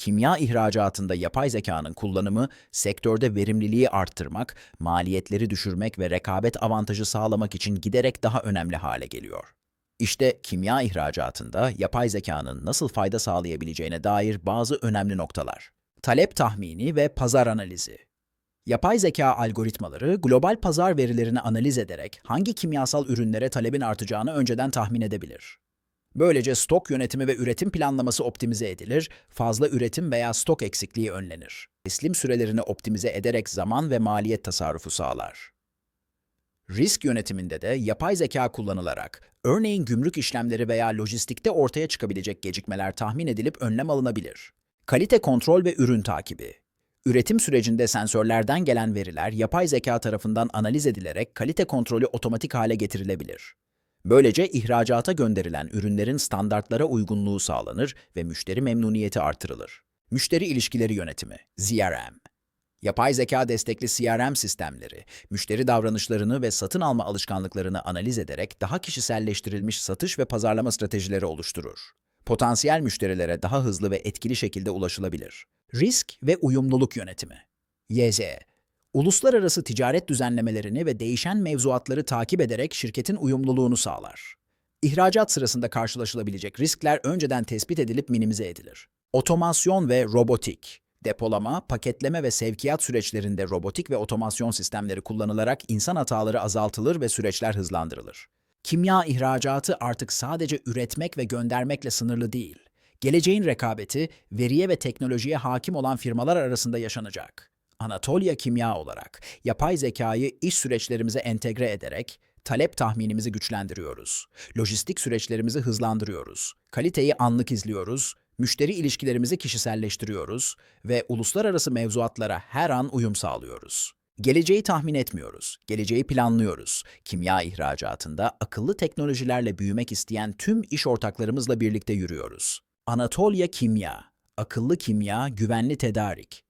kimya ihracatında yapay zekanın kullanımı sektörde verimliliği arttırmak, maliyetleri düşürmek ve rekabet avantajı sağlamak için giderek daha önemli hale geliyor. İşte kimya ihracatında yapay zekanın nasıl fayda sağlayabileceğine dair bazı önemli noktalar. Talep tahmini ve pazar analizi. Yapay zeka algoritmaları global pazar verilerini analiz ederek hangi kimyasal ürünlere talebin artacağını önceden tahmin edebilir. Böylece stok yönetimi ve üretim planlaması optimize edilir, fazla üretim veya stok eksikliği önlenir. Teslim sürelerini optimize ederek zaman ve maliyet tasarrufu sağlar. Risk yönetiminde de yapay zeka kullanılarak, örneğin gümrük işlemleri veya lojistikte ortaya çıkabilecek gecikmeler tahmin edilip önlem alınabilir. Kalite kontrol ve ürün takibi. Üretim sürecinde sensörlerden gelen veriler yapay zeka tarafından analiz edilerek kalite kontrolü otomatik hale getirilebilir. Böylece ihracata gönderilen ürünlerin standartlara uygunluğu sağlanır ve müşteri memnuniyeti artırılır. Müşteri ilişkileri yönetimi, ZRM. Yapay zeka destekli CRM sistemleri, müşteri davranışlarını ve satın alma alışkanlıklarını analiz ederek daha kişiselleştirilmiş satış ve pazarlama stratejileri oluşturur. Potansiyel müşterilere daha hızlı ve etkili şekilde ulaşılabilir. Risk ve uyumluluk yönetimi. YZ, uluslararası ticaret düzenlemelerini ve değişen mevzuatları takip ederek şirketin uyumluluğunu sağlar. İhracat sırasında karşılaşılabilecek riskler önceden tespit edilip minimize edilir. Otomasyon ve robotik. Depolama, paketleme ve sevkiyat süreçlerinde robotik ve otomasyon sistemleri kullanılarak insan hataları azaltılır ve süreçler hızlandırılır. Kimya ihracatı artık sadece üretmek ve göndermekle sınırlı değil. Geleceğin rekabeti, veriye ve teknolojiye hakim olan firmalar arasında yaşanacak. Anatolia Kimya olarak yapay zekayı iş süreçlerimize entegre ederek talep tahminimizi güçlendiriyoruz. Lojistik süreçlerimizi hızlandırıyoruz. Kaliteyi anlık izliyoruz, müşteri ilişkilerimizi kişiselleştiriyoruz ve uluslararası mevzuatlara her an uyum sağlıyoruz. Geleceği tahmin etmiyoruz, geleceği planlıyoruz. Kimya ihracatında akıllı teknolojilerle büyümek isteyen tüm iş ortaklarımızla birlikte yürüyoruz. Anatolia Kimya, akıllı kimya, güvenli tedarik.